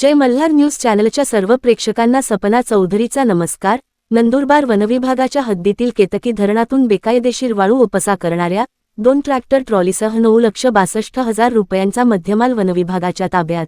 जय Malhar news चॅनलच्या सर्व प्रेक्षकांना सपना चौधरीचा नमस्कार. नंदुरबार वनविभागाच्या हद्दीतील केतकी धरणातून बेकायदेशीर वाळू उपसा करणाऱ्या दोन ट्रॅक्टर ट्रॉलीसह नऊ लक्ष बासष्ट हजार रुपयांचा मध्यमाल वनविभागाच्या ताब्यात.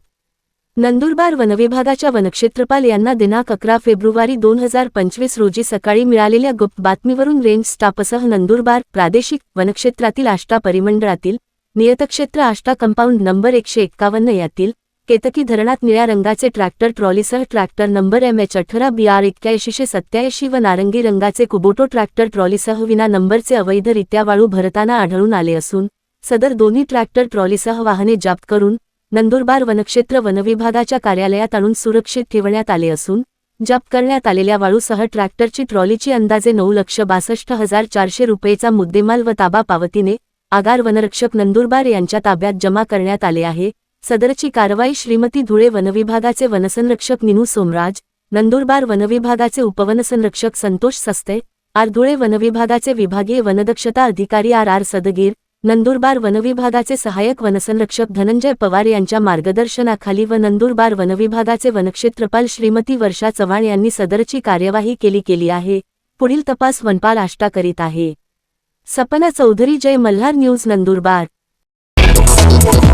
नंदुरबार वनविभागाच्या वनक्षेत्रपाल यांना दिनांक अकरा फेब्रुवारी दोन हजार पंचवीस रोजी सकाळी मिळालेल्या गुप्त बातमीवरून रेंज स्टाफसह नंदुरबार प्रादेशिक वनक्षेत्रातील आष्टा परिमंडळातील नियतक्षेत्र आष्टा कंपाऊंड नंबर एकशे एक्कावन्न यातील केतकी धरणात निळ्या रंगाचे ट्रॅक्टर ट्रॉलीसह ट्रॅक्टर नंबर एम एच अठरा बी आर एक्क्याऐंशीशे सत्याऐंशी व नारंगी रंगाचे कुबोटो ट्रॅक्टर ट्रॉलीसह विना नंबरचे अवैधरित्या वाळू भरताना आढळून आले असून सदर दोन्ही ट्रॅक्टर ट्रॉलीसह वाहने जप्त करून नंदुरबार वनक्षेत्र वनविभागाच्या कार्यालयात आणून सुरक्षित ठेवण्यात आले असून जप्त करण्यात आलेल्या वाळूसह ट्रॅक्टरची ट्रॉलीची अंदाजे नऊ लक्ष बासष्ट हजार चारशे रुपयेचा मुद्देमाल व ताबा पावतीने आगार वनरक्षक नंदुरबार यांच्या ताब्यात जमा करण्यात आले आहे. सदरची कारवाई श्रीमती धुळे वनविभागाचे वनसंरक्षक निनू सोमराज नंदुरबार वनविभागाचे उपवनसंरक्षक संतोष सस्ते आर धुळे वनविभागाचे विभागीय वनदक्षता अधिकारी आर आर सदगीर नंदुरबार वनविभागाचे सहाय्यक वनसंरक्षक धनंजय पवार यांच्या मार्गदर्शनाखाली व नंदुरबार वनविभागाचे वनक्षेत्रपाल श्रीमती वर्षा चव्हाण यांनी सदरची कार्यवाही केली केली आहे. पुढील तपास वनपाल आष्टा करीत आहे. सपना चौधरी जय मल्हार न्यूज नंदुरबार. We'll